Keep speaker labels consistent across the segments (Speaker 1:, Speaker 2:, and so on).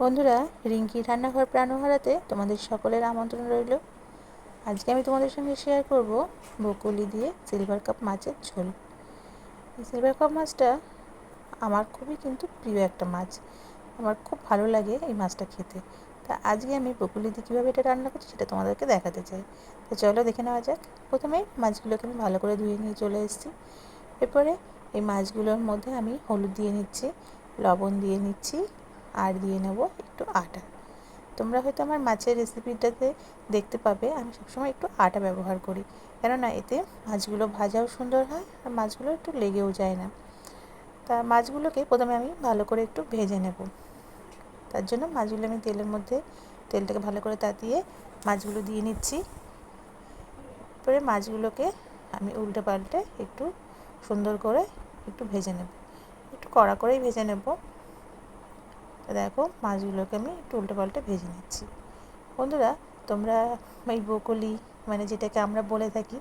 Speaker 1: বন্ধুরা, রিঙ্কি রান্নাঘর প্রাণহারাতে তোমাদের সকলের আমন্ত্রণ রইল। আজকে আমি তোমাদের সঙ্গে শেয়ার করব বকুলি দিয়ে সিলভার কাপ মাছের ঝোল। সিলভার কাপ মাছটা আমার খুবই কিন্তু প্রিয় একটা মাছ। আমার খুব ভালো লাগে এই মাছটা খেতে। তা আজকে আমি বকুলি দিয়ে কীভাবে এটা রান্না করছি সেটা তোমাদেরকে দেখাতে চাই। তো চলো দেখে নেওয়া যাক। প্রথমে মাছগুলোকে আমি ভালো করে ধুয়ে নিয়ে চলে এসেছি। এরপরে এই মাছগুলোর মধ্যে আমি হলুদ দিয়ে নিচ্ছি, লবণ দিয়ে নিচ্ছি আর দিয়ে নেব একটু আটা। তোমরা হয়তো আমার মাছের রেসিপিটাতে দেখতে পাবে, আমি সবসময় একটু আটা ব্যবহার করি। কেননা এতে মাছগুলো ভাজাও সুন্দর হয় আর মাছগুলো একটু লেগেও যায় না। তা মাছগুলোকে প্রথমে আমি ভালো করে একটু ভেজে নেব। তার জন্য মাছগুলো আমি তেলের মধ্যে, তেলটাকে ভালো করে তাতিয়ে মাছগুলো দিয়ে নিচ্ছি। পরে মাছগুলোকে আমি উল্টে পাল্টে একটু সুন্দর করে একটু ভেজে নেব। একটু কড়া করেই ভেজে নেব। দেখো মাছগুলোকে আমি একটু উল্টে পাল্টে ভেজে নিচ্ছি। বন্ধুরা, তোমরা এই বকলি মানে যেটাকে আমরা বলে থাকি,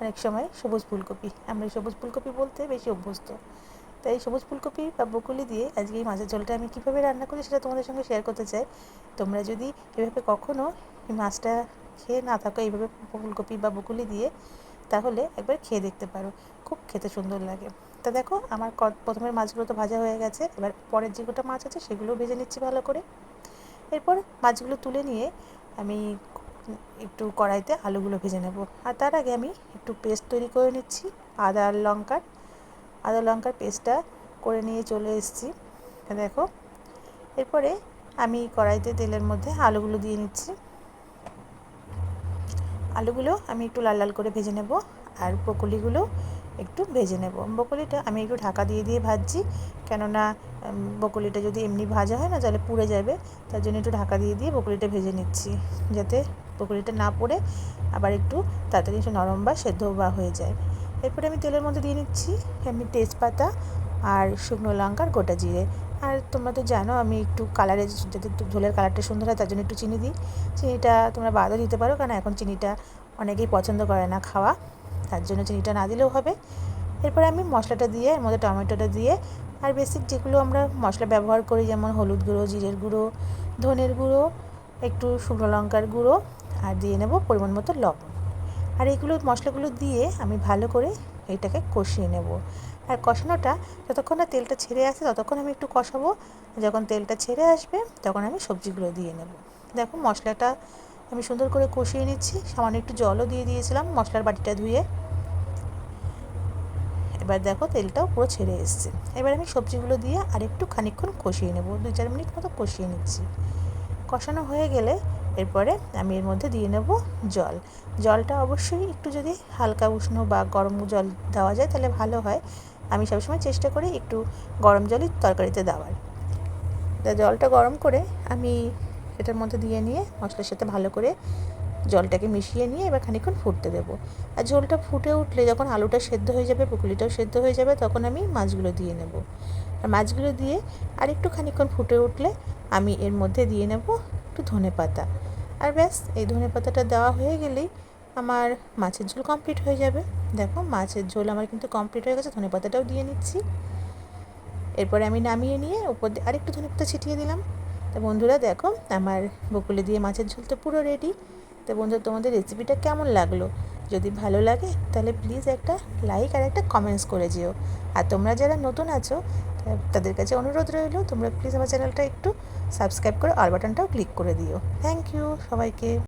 Speaker 1: অনেক সময় সবুজ ফুলকপি। আমরা সবুজ ফুলকপি বলতে বেশি অভ্যস্ত। তাই সবুজ ফুলকপি বা বকুলি দিয়ে আজকে এই মাছের ঝোলটা আমি কীভাবে রান্না করি সেটা তোমাদের সঙ্গে শেয়ার করতে চাই। তোমরা যদি এভাবে কখনও এই মাছটা খেয়ে না থাকো, এইভাবে ফুলকপি বা বকুলি দিয়ে তাহলে একবার খেয়ে দেখতে পারো। খুব খেতে সুন্দর লাগে। তা দেখো, আমার প্রথমের মাছগুলো তো ভাজা হয়ে গেছে। এবার পরের যে গোটা মাছ আছে সেগুলো ভেজে নিচ্ছি ভালো করে। এরপর মাছগুলো তুলে নিয়ে আমি একটু কড়াইতে আলুগুলো ভেজে নেব। আর তার আগে আমি একটু পেস্ট তৈরি করে নিচ্ছি, আদা আর লঙ্কার। আদা, লঙ্কার পেস্টটা করে নিয়ে চলে এসেছি। দেখো, এরপরে আমি কড়াইতে তেলের মধ্যে আলুগুলো দিয়ে নিচ্ছি। আলুগুলো আমি একটু লাল লাল করে ভেজে নেব আর বকুলিগুলো একটু ভেজে নেব। বকুলিটা আমি একটু ঢাকা দিয়ে দিয়ে ভাজছি। কেননা বকুলিটা যদি এমনি ভাজা হয় না, তাহলে পুড়ে যাবে। তার জন্য একটু ঢাকা দিয়ে দিয়ে বকুলিটা ভেজে নিচ্ছি যাতে বকুলিটা না পড়ে আবার একটু তাড়াতাড়ি একটু নরম বা সেদ্ধ বা হয়ে যায়। এরপরে আমি তেলের মধ্যে দিয়ে নিচ্ছি এমনি তেজপাতা আর শুকনো লঙ্কার গোটা জিরে। আর তোমরা তো জানো, আমি একটু কালারের যাতে ঝোলের কালারটা সুন্দর হয়, তার জন্য একটু চিনি দিই। চিনিটা তোমরা বাদও দিতে পারো, কারণ এখন চিনিটা অনেকেই পছন্দ করে না খাওয়া। তার জন্য চিনিটা না দিলেও হবে। এরপরে আমি মশলাটা দিয়ে, এর মধ্যে টমেটোটা দিয়ে, আর বেসিক যেগুলো আমরা মশলা ব্যবহার করি, যেমন হলুদ গুঁড়ো, জিরের গুঁড়ো, ধনের গুঁড়ো, একটু শুকনো লঙ্কার গুঁড়ো, আর দিয়ে নেব পরিমাণ মতো লবণ। আর এইগুলো মশলাগুলো দিয়ে আমি ভালো করে এটাকে কষিয়ে নেব। আর কষানোটা যতক্ষণ না তেলটা ছেড়ে আসে, ততক্ষণ আমি একটু কষাবো। যখন তেলটা ছেড়ে আসবে, তখন আমি সবজিগুলো দিয়ে নেব। দেখো মশলাটা আমি সুন্দর করে কষিয়ে নিচ্ছি। সামান্য একটু জলও দিয়ে দিয়েছিলাম মশলার বাটিটা ধুয়ে। এবার দেখো তেলটাও পুরো ছেড়ে এসছে। এবার আমি সবজিগুলো দিয়ে আর একটু খানিক্ষণ কষিয়ে নেব। দুই চার মিনিট মতো কষিয়ে নিচ্ছি। কষানো হয়ে গেলে এরপরে আমি এর মধ্যে দিয়ে নেব জল। জলটা অবশ্যই একটু যদি হালকা উষ্ণ বা গরম জল দেওয়া যায়, তাহলে ভালো হয়। আমি সবসময় চেষ্টা করি একটু গরম জলই তরকারিতে দেওয়ার। তা জলটা গরম করে আমি এটার মধ্যে দিয়ে নিয়ে মশলার সাথে ভালো করে জলটাকে মিশিয়ে নিয়ে এবার খানিক্ষণ ফুটতে দেবো। আর ঝোলটা ফুটে উঠলে যখন আলুটা সেদ্ধ হয়ে যাবে পুকুলিটাও সেদ্ধ হয়ে যাবে, তখন আমি মাছগুলো দিয়ে নেব। আর মাছগুলো দিয়ে আর একটু খানিক্ষণ ফুটে উঠলে আমি এর মধ্যে দিয়ে নেব একটু ধনে পাতা আর ব্যাস, এই ধনে পাতাটা দেওয়া হয়ে গেলেই আমার মাছের ঝোল কমপ্লিট হয়ে যাবে। দেখো, মাছের ঝোল আমার কিন্তু কমপ্লিট হয়ে গেছে, ধনে পাতাটাও দিয়ে নিচ্ছি। এরপরে আমি নামিয়ে নিয়ে উপর দিয়ে আরেকটু ধনে পাতা ছিটিয়ে দিলাম। তো বন্ধুরা, দেখো, আমার বকুলে দিয়ে মাছের ঝোল তো পুরো রেডি তো বন্ধু তোমাদের রেসিপিটা কেমন লাগল? যদি ভালো লাগে, তাহলে প্লিজ একটা লাইক আর একটা কমেন্টস করে যেও। আর তোমরা যারা নতুন আছো তাদের কাছে অনুরোধ রইল, তোমরা প্লিজ আমার চ্যানেলটা একটু সাবস্ক্রাইব করে আর বাটনটাও ক্লিক করে দিও। থ্যাংক ইউ সবাইকে।